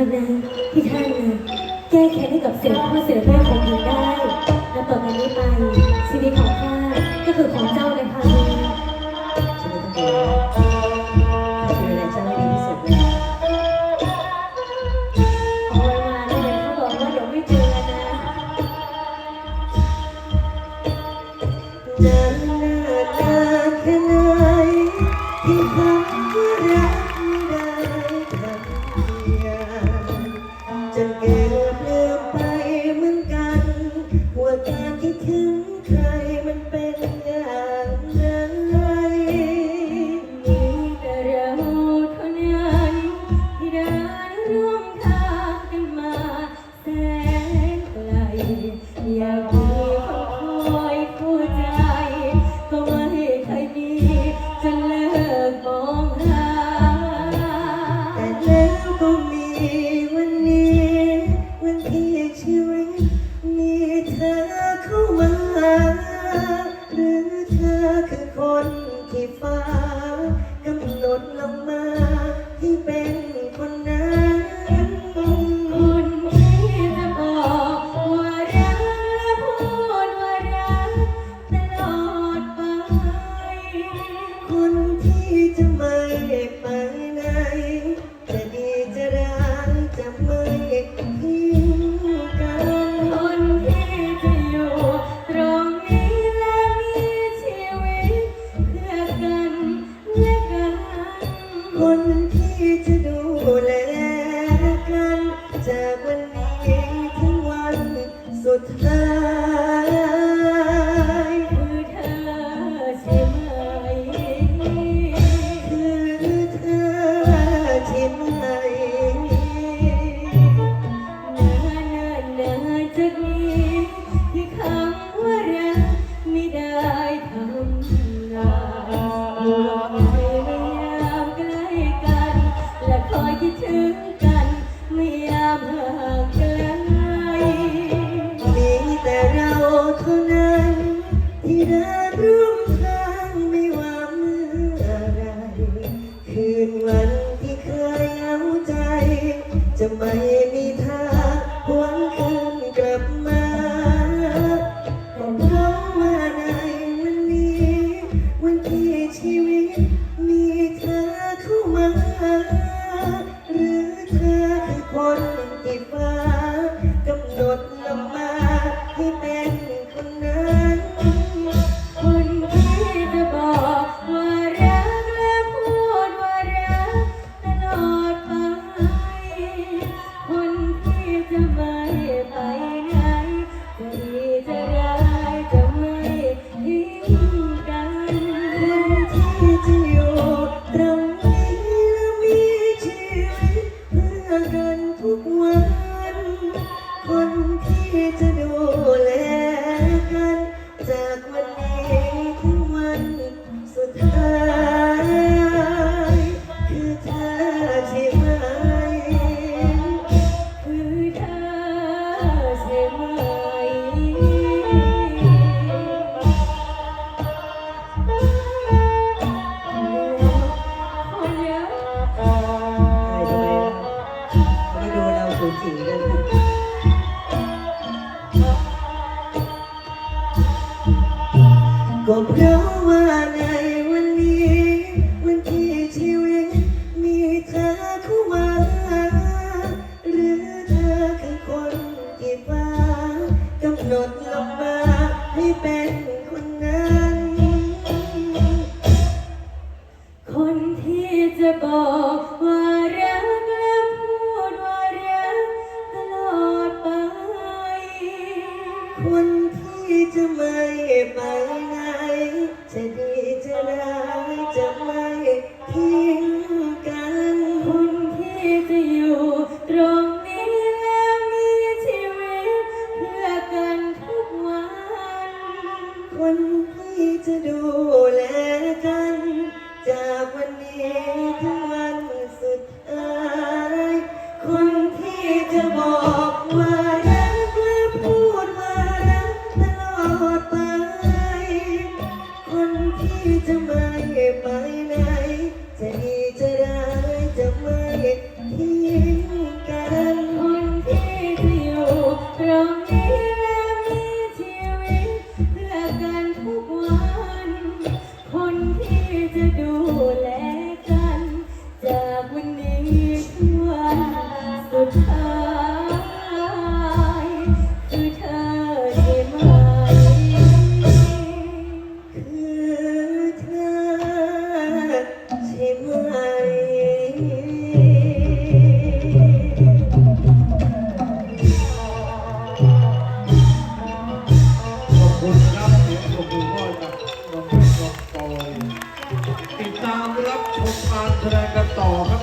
ากนะ ที่ท่านแก้แค้นให้กับเสือพ่อเสือแม่ของหญิงได้ และต่อจากนี้ไป ชีวิตของข้าก็คือของเจ้าเลยค่ะชีวิตของเธอคืออะไรเจ้าดีที่สุดเลยออกมาแล้วเดี๋ยวเขาบอกว่าเดี๋ยวไม่เจอกันนะ ธอเข้ามา หรือเธอคือคน ดท้าคือเธอใช่ไหมคือเธอใช่ไห ได้เดินร่วมทางไม่ว่าเมื่อไร คืนวันที่เคยเอาใจ จะไม่ สูสีเลยค่ะก็เพราะ คนที่จะไม่ไป แสดงกันต่อครับ